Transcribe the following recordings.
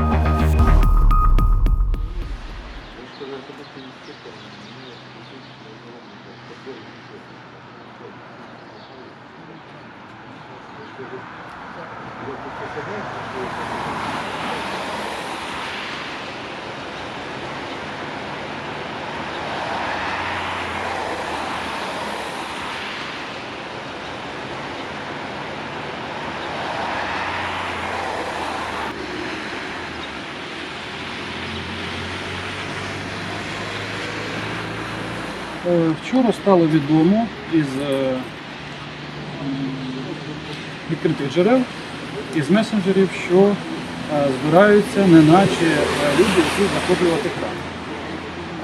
Е, Вчора стало відомо із е, відкритих джерел, із месенджерів, що е, збираються неначе е, люди, які захоплювати храм.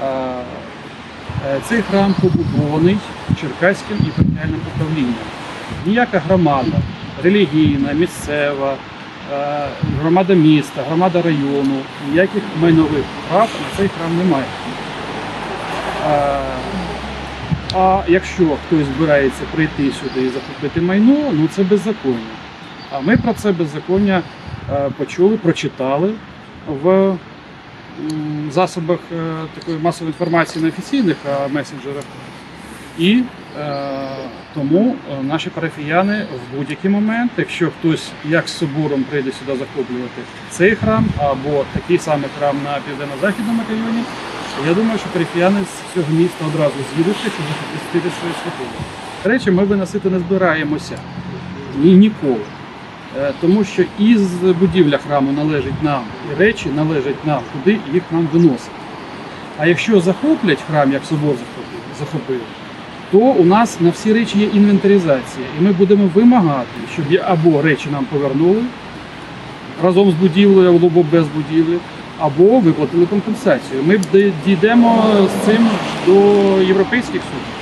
Е, е, Цей храм побудований Черкаським іпархіальним управлінням. Ніяка громада, релігійна, місцева, е, громада міста, громада району, ніяких майнових прав на цей храм немає. А якщо хтось збирається прийти сюди і захопити майно, ну це беззаконня. А ми про це беззаконня е, почули, прочитали в засобах е, такої масової інформації на офіційних месенджерах. І е, тому наші парафіяни в будь-який момент, якщо хтось як з собором прийде сюди захоплювати цей храм або такий самий храм на південно-західному районі, я думаю, що парафіяни з цього міста одразу з'їдуться, щоб захистити свої святині. Речі, ми виносити не збираємося ні ніколи. Е, Тому що із будівля храму належить нам, і речі належать нам, куди їх нам виносити. А якщо захоплять храм, як собор захопив, то у нас на всі речі є інвентаризація, і ми будемо вимагати, щоб або речі нам повернули разом з будівлею або без будівлі, або виплатили компенсацію. Ми дійдемо з цим до європейських судів.